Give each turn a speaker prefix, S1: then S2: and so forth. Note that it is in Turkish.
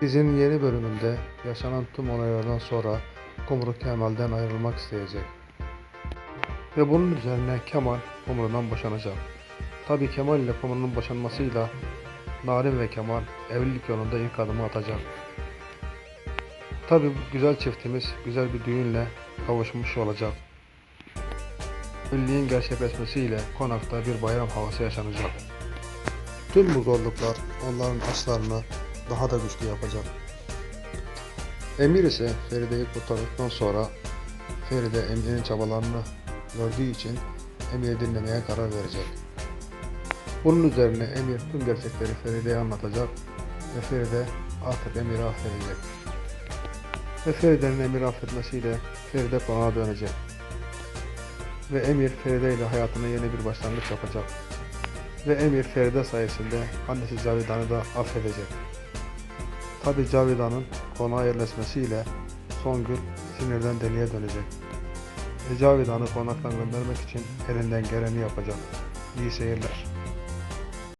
S1: Dizinin yeni bölümünde yaşanan tüm olaylardan sonra Kumru Kemal'den ayrılmak isteyecek. Ve bunun üzerine Kemal Kumru'dan boşanacak. Tabi Kemal ile Kumru'nun boşanmasıyla Narin ve Kemal evlilik yolunda ilk adımı atacak. Tabi bu güzel çiftimiz güzel bir düğünle kavuşmuş olacak. Ünlüğün gerçekleşmesiyle konakta bir bayram havası yaşanacak. Tüm bu zorluklar onların aslarını daha da güçlü yapacak. Emir ise Feride'yi kurtardıktan sonra Feride Emir'in çabalarını gördüğü için Emir'i dinlemeye karar verecek. Bunun üzerine Emir tüm gerçekleri Feride'ye anlatacak ve Feride artık Emir'i affedecek. Ve Feride'nin Emir'i affetmesiyle Feride konağa dönecek. Ve Emir Feride ile hayatına yeni bir başlangıç yapacak. Ve Emir Feride sayesinde annesi Cavidan'ı da affedecek. Tabi Cavidan'ın konağa yerleşmesiyle Songül sinirden deliye dönecek. Ve Cavidan'ı konaktan göndermek için elinden geleni yapacak. İyi seyirler.